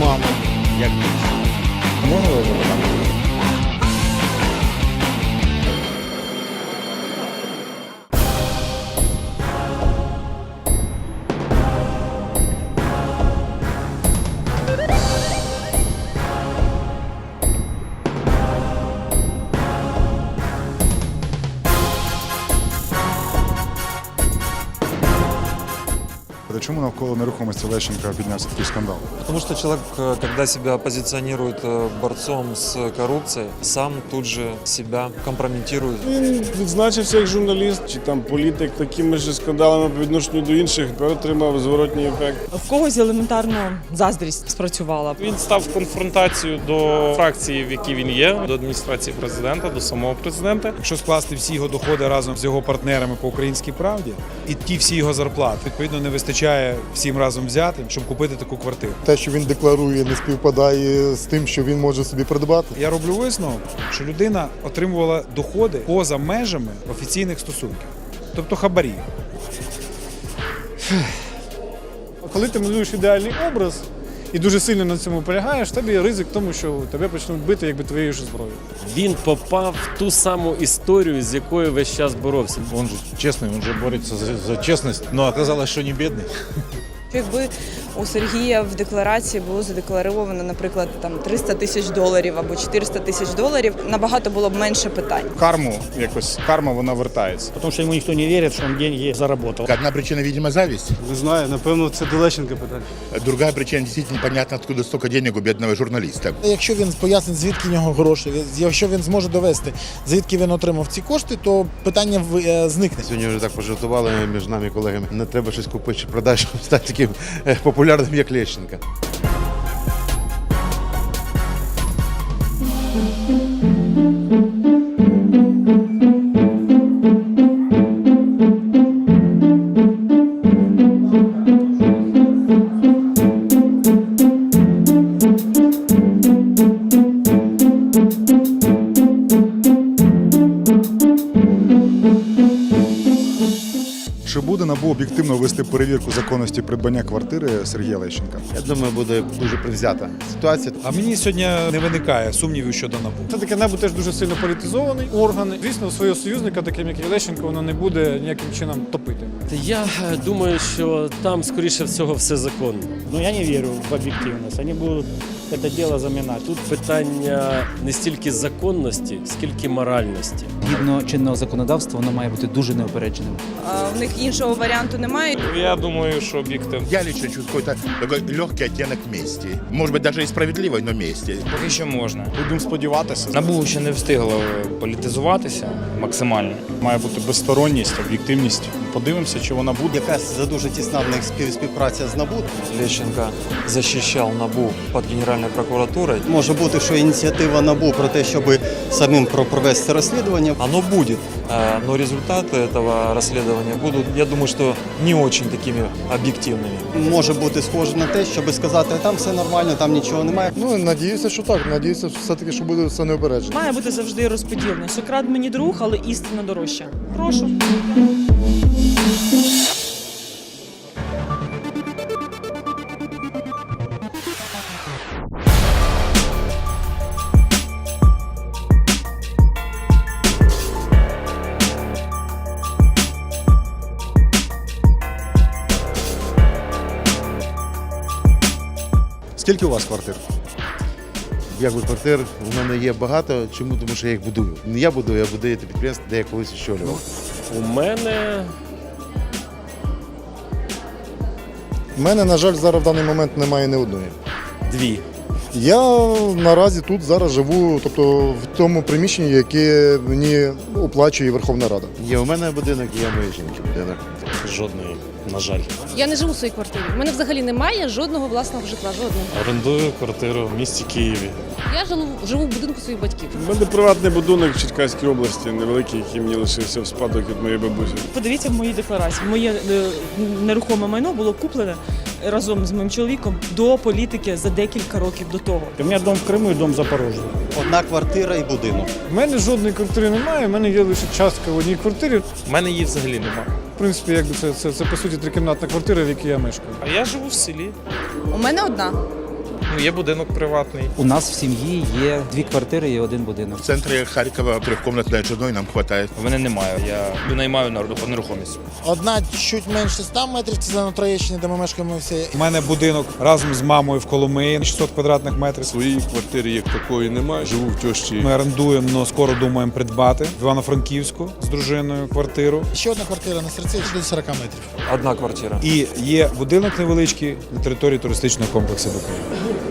Мама. Як Можна запитати? Чому навколо нерухомості Лещенка піднявся такий скандал? Потому что человек, э, когда себя позиционирует э, борцом с коррупцией, сам тут же себя компрометирует. Він відзначився як журналіст чи там політик такими ж скандалами по відношенню до інших, отримав зворотній ефект. В когось елементарно заздрість спрацювала. Він став в конфронтацію до фракції, в якій він є, до адміністрації президента, до самого президента. Якщо скласти всі його доходи разом з його партнерами по українській правді, і ті всі його зарплати, відповідно, не вистачає всім разом взяти, щоб купити таку квартиру. Те, що він декларує, не співпадає з тим, що він може собі придбати. Я роблю висновок, що людина отримувала доходи поза межами офіційних стосунків, тобто хабарі. Коли ти малюєш ідеальний образ і дуже сильно на цьому полягаєш, тобі ризик тому, що тебе почнуть бити якби твоєю ж зброєю. Він попав в ту саму історію, з якою весь час боровся. Он же честный, он же борется за, за честность, но оказалось, что не бедный. Якби у Сергія в декларації було задекларовано, наприклад, там 300 тисяч доларів або 400 тисяч доларів, набагато було б менше питань. Карму якось карма вона вертається. Потому что ему никто не верит, что он деньги заработал. Одна причина, видимо, зависть. Не знаю, напевно, це до Лещенка питання. Другая причина, действительно непонятно, откуда столько денег у бедного журналиста. Якщо він пояснить, звідки в нього гроші, якщо він зможе довести, звідки він отримав ці кошти, то питання е, зникне. Сьогодні вже так пожартували між нами колегами. Не треба щось купити чи продати, щоб стати таким е, популярним, як Лещенка. НАБУ об'єктивно вести перевірку законності придбання квартири Сергія Лещенка? Я думаю, буде дуже привзята ситуація. А мені сьогодні не виникає сумнівів щодо НАБУ. Це таке небо теж дуже сильно політизований орган. Звісно, свого союзника, таким як Лещенко, воно не буде ніяким чином топити. Я е, думаю, що там, скоріше всього, все законно. Но я не верю в объективность. Они будут это дело заминать. Тут питання не стільки законності, скільки моральності. Згідно чинного законодавства, воно має бути дуже неупередженим. А, в них іншого варіанту немає. Я думаю, що об'єктивно. Я лично чувствую такой легкий оттенок мести. Может быть, даже и справедливой, но мести. Поки що можна. Будемо сподіватися. НАБУ ще не встигло політизуватися максимально. Має бути безсторонність, об'єктивність Подивимося, чи вона буде. Якась за дуже тісна в них співпраця з НАБУ. Лещенко защищал НАБУ под Генеральной прокуратурой. Може бути, що ініціатива НАБУ про те, щоб самим про- провести розслідування. Оно будет, э, но результаты этого расследования будут, я думаю, что не очень такими объективными. Може бути схоже на те, щоб сказати, там все нормально, там нічого немає. Ну, надіюся, що так. Надіюся, все-таки, що буде все неупереджено. Має бути завжди розподілений. Сократ мені друг, але істина дорожча. Прошу. Скільки у вас квартир? Якби квартир у мене є багато. Чому? Тому що я їх будую. Не я будую, я будую те підприємство, де я колись очолював. У мене У мене, на жаль, зараз в даний момент немає ні одної. дві. Я наразі тут зараз живу, тобто в тому приміщенні, яке мені оплачує Верховна Рада. Є у мене будинок, є моєї жінки будинок. Жодної, на жаль. Я не живу в своїй квартирі. У мене взагалі немає жодного власного житла. Жодного. Орендую квартиру в місті Києві. Я живу, живу в будинку своїх батьків. У мене приватний будинок в Черкаській області, невеликий, який мені лишився в спадок від моєї бабусі. Подивіться в моїй декларації. Моє е, нерухоме майно було куплене разом з моїм чоловіком до політики за декілька років до того. У мене дом в Криму і дом в. Одна квартира і будинок. У мене жодної квартири немає, у мене є лише частка в одній квартирі. У мене її взагалі немає. В принципі, якби це, це, це по суті трикімнатна квартира, в якій я мешкаю. А я живу в селі. У мене одна. Ну, є будинок приватний. У нас в сім'ї є дві квартири і один будинок. В центрі Харкова трьохкомнатної жодної нам вистачає. У мене немає. Я наймаю на нерухомість. Одна чуть менше 100 метрів, це на Троєщині, де ми мешкаємо всі. У мене будинок разом з мамою в Коломиї 600 квадратних метрів. Своєї квартири як такої немає. Живу в тьощі. Ми орендуємо, але скоро думаємо придбати в Івано-Франківську з дружиною квартиру. Ще одна квартира на серці до 40 метрів. Одна квартира. І є будинок невеличкий на території туристичного комплексу Буковина.